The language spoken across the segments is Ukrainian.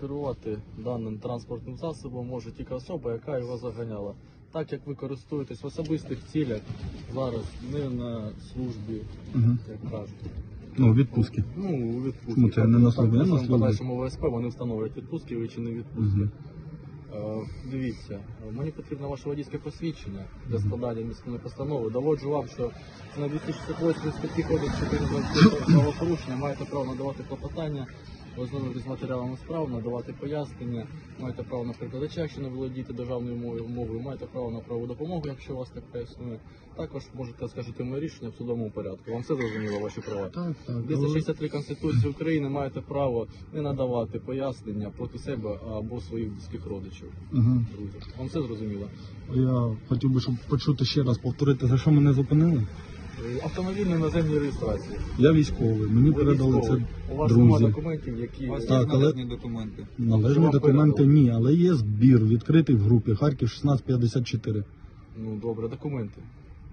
керувати даним транспортним засобом може тільки особа, яка його заганяла. Так як ви користуєтесь в особистих цілях зараз, не на службі, як кажуть. Ну, відпустки. Ну, у відпустці. Ну, це не на службі, не на так, службі. подальшому ВСП вони встановлюють відпустки ви чи не відпустки. Е, Дивіться, мені потрібно ваше водійське посвідчення для складання міської постанови. Доводжу вам, що на 268 статті кодексу України правопорушення маєте право надавати клопотання, ознайомитися з матеріалами справ, надавати пояснення, маєте право на перекладача, якщо не володієте державною мовою, маєте право на правову допомогу, якщо у вас така існує. Також можете скажете моє рішення в судовому порядку. Вам все зрозуміло, ваші права. Так, так. 263 Конституції України маєте право не надавати пояснення проти себе або своїх близьких родичів. Угу. Друзі, вам все зрозуміло. Я хотів би, щоб почути ще раз повторити, за що мене зупинили. Е, наземній на іноземній реєстрації. Я військовий, мені Ви передали військовий. це У вас немає друзі. документів, які У вас Так, є але- належні документи. Належні вам документи передали? ні, але є збір відкритий в групі Харків 1654. ну добре, документи.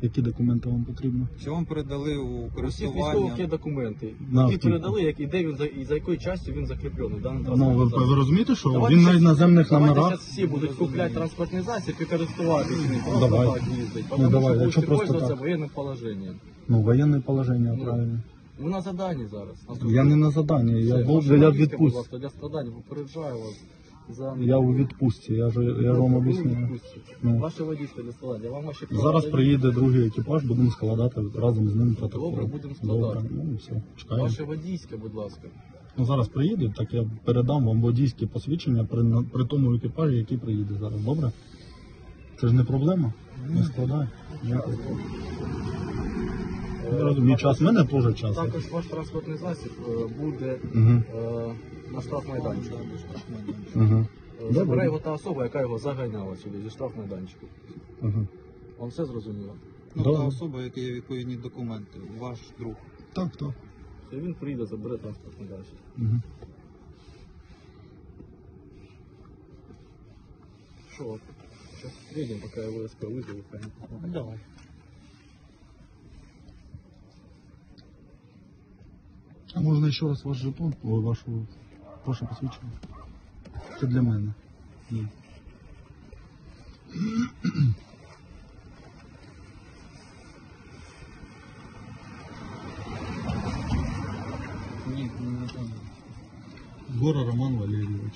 Які документи вам потрібно? Що вам передали у У користування? військових є документи, На які автівку. передали, як і де він за і за якою частю він закріплений. Даний Ну, транспортний ви, ви розумієте, що Давайте він на щас- іноземних Давайте номерах. зараз всі будуть купляти транспортний засіб і користуватися ним. Просто Давай. так їздить. Ну, Тому давай, що якщо будете просто пользуватися так. воєнним положенням. Ну, воєнне положення, Ну, правильно. Ви на заданні зараз. на Я не на заданні, я, був, я в відпустці. Для страдань попереджаю вас. За... Я у відпустці, я ж, я ж вам об'яснюю. Ну. Ваше водійське для складання. Вам ваші права Зараз приїде другий екіпаж, будемо складати разом з ним протокол. Добре, будемо складати. Добре, ну все, чекаємо. Ваше водійське, будь ласка. Ну зараз приїде, так я передам вам водійське посвідчення при, на- при тому екіпажі, який приїде зараз. Добре? Це ж не проблема. Не. Ніякої проблеми. Я розумію, час в мене теж час. Також ваш транспортний засіб е, буде е, на штрафмайданчику. Угу. Е, Забере його та особа, яка його заганяла сюди зі штрафмайданчику. Угу. Вам все зрозуміло? Ну, та особа, яка є відповідні документи, ваш друг. Так, так. Все, він приїде, забере транспортний засіб. Угу. Що? Сейчас приедем, пока я ВСП вызову. Давай. Можна ще раз ваш жетон, Ой, вашу, ваше посвідчення? Це для мене. Ні. Ні, не там. Гора Роман Валерійович,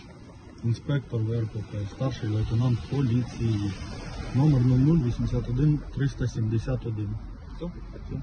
інспектор ВРПП, старший лейтенант поліції. Номер 0081 371. Все? Все.